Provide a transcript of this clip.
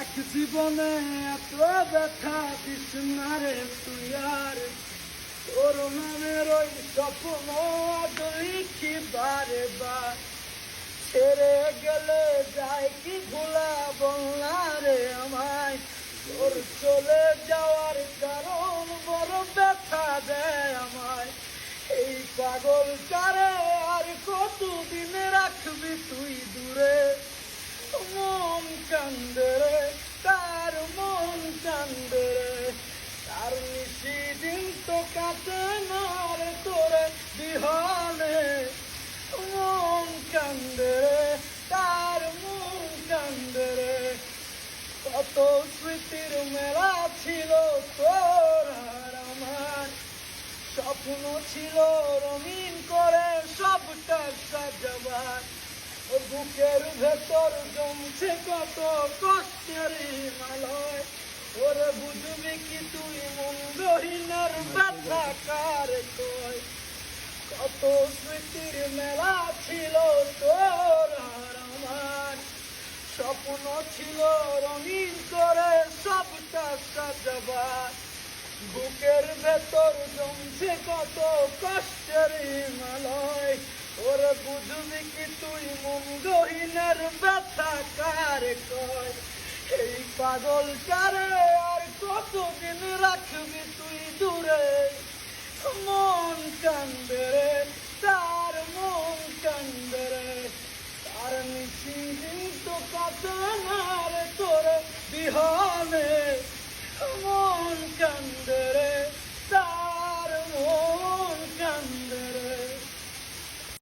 এক জীবনে এত না রে তুই আর ওই গেলে যায় রে আমায়? চলে যাওয়ার কারণ বড় ব্যথা দেয় আমায়। এই পাগল আর কতদিন রাখবি তুই দূরে মন কান্দে রে তার মন তার নিশি দিন তো কাটে না তোরে বিহানে মন কান্দে তার মন কান্দে কত স্মৃতির মেলা ছিল তোর আর আমার। স্বপ্ন ছিল রঙিন করে সবটা সাজাবার। বুকের ভেতর জমছে কত কষ্টের কি তুই মন্দহীনের ব্যথা কার কয় কত স্মৃতির মেলা ছিল তোর আমার স্বপ্ন ছিল রঙিন করে সবটা সাজাবার বুকের ভেতর জমছে কত কষ্টের হিমালয় ওরে বুঝবি কি তুই মুঙ্গহীনের ব্যথা কার কয় এই পাগল কান্দরে তার মন কান্দরে তার মিছিল তো কাতনার তোর বিহানে